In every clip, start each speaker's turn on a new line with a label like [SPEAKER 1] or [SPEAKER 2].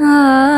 [SPEAKER 1] 啊。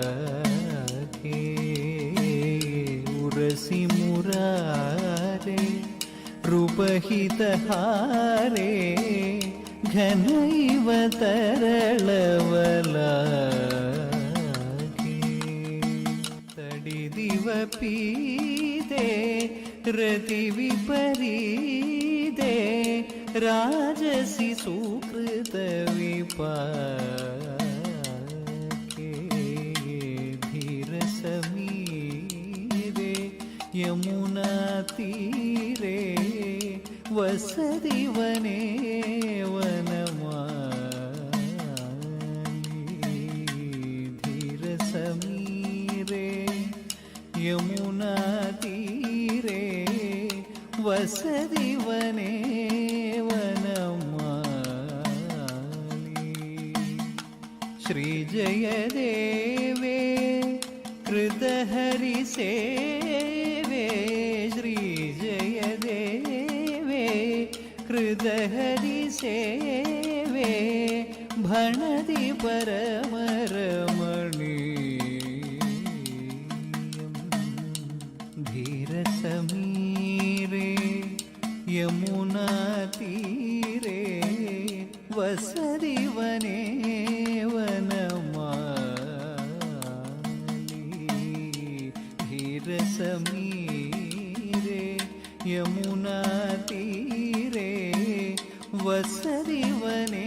[SPEAKER 1] ಲಾಲಾಕೆ ಉರಸಿ ಮುರಾರೆ ರೂಪಹಿತಹಾರೆ ಘನೈವ ತರಳವಲಾಕೆ ತಡಿದಿವ ಪೀದೆ ರತಿ ವಿಪರೀದೆ ರಾಜಸಿ ಸೂಕೃತ ವಿಪಾ യമുനാ തീരേ വസതി വനേ വന कृतहरिसेवे भणति परमरमणीयम् धीरसमीरे यमुनातीरे वसति वने वनमाली धीरसमीरे यमुनातीरे വസരിവനേ.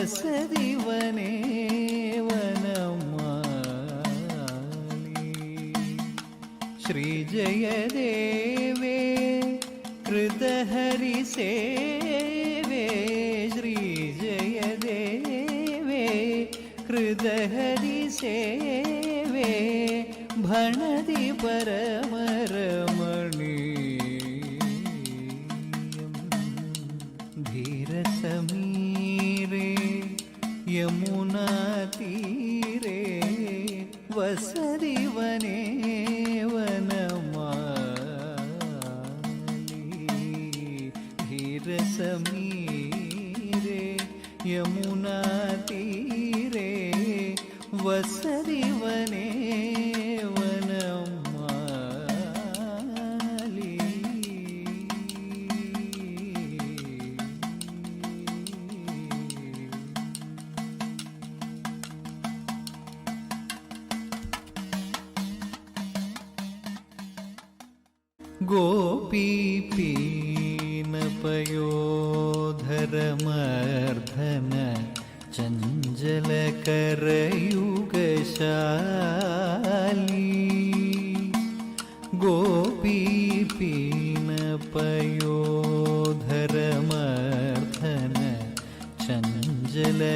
[SPEAKER 1] വസതി വനേ വനമാലി ശ്രീജയദേവേ कृतहरि सेवे श्रीजय देवे कृतहरि सेवे भणति पर यमुना तीरे वसरि वने वनमाली। धीर समीरे यमुना तीरे वस गोपीपीनपयोधरमर्धन चञ्चलकरयुगशाली गोपीपीनपयोधरमर्धन चञ्चलकरयुगशाली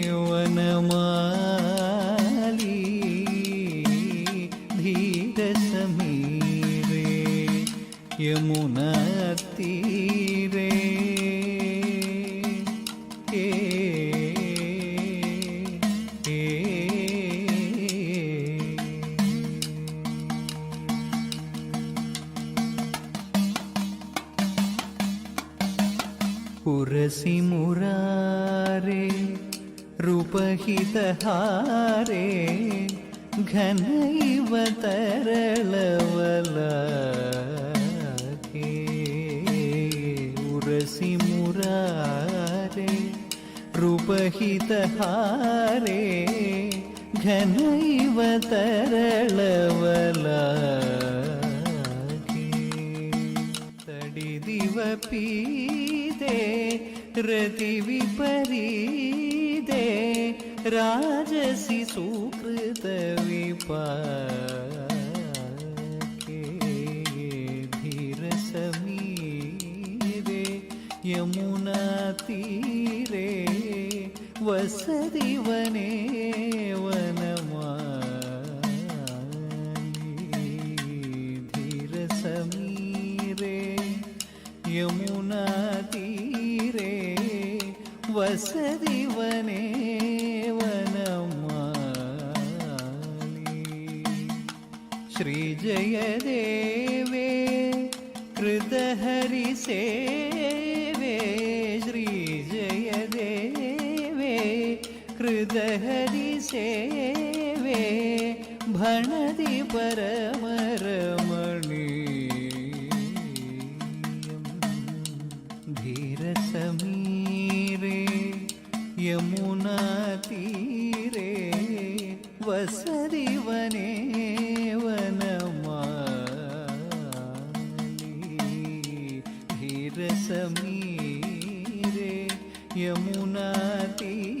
[SPEAKER 1] മൗനമാലി ധീരസമീരേ യമുനത്തീ मुरारे रूपहितहारे घनैव तरलवलाके तडिदिव पीदे रतिविपरीदे राजसि सुकृतविपाके யமுனா தீரே வசதிவனே. कृतहरिसेवे भणति परमरमणीयम् धीरसमीरे यमुनातीरे वसति वने वनमाली। धीरसमीरे यमुनातीरे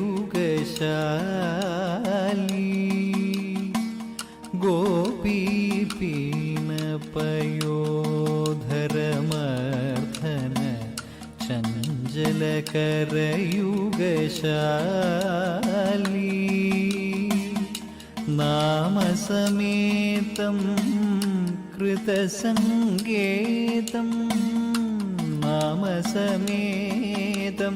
[SPEAKER 1] ഗോപീപീനപയോധരമർദ്ധന ചഞ്ചലകരയുഗശാലി. നാമസമേതം കൃതസംഗേതം നാമസമേതം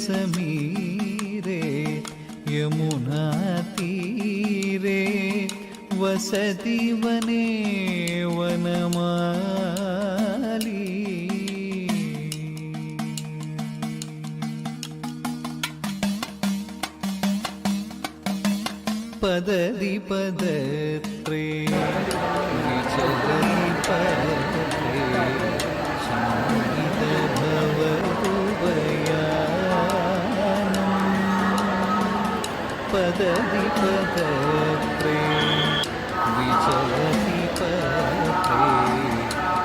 [SPEAKER 1] ധീരസമീരേ यमुना വസതി വനേ വനമാലി. പദതി പദത്രേ വിചലതി विचलति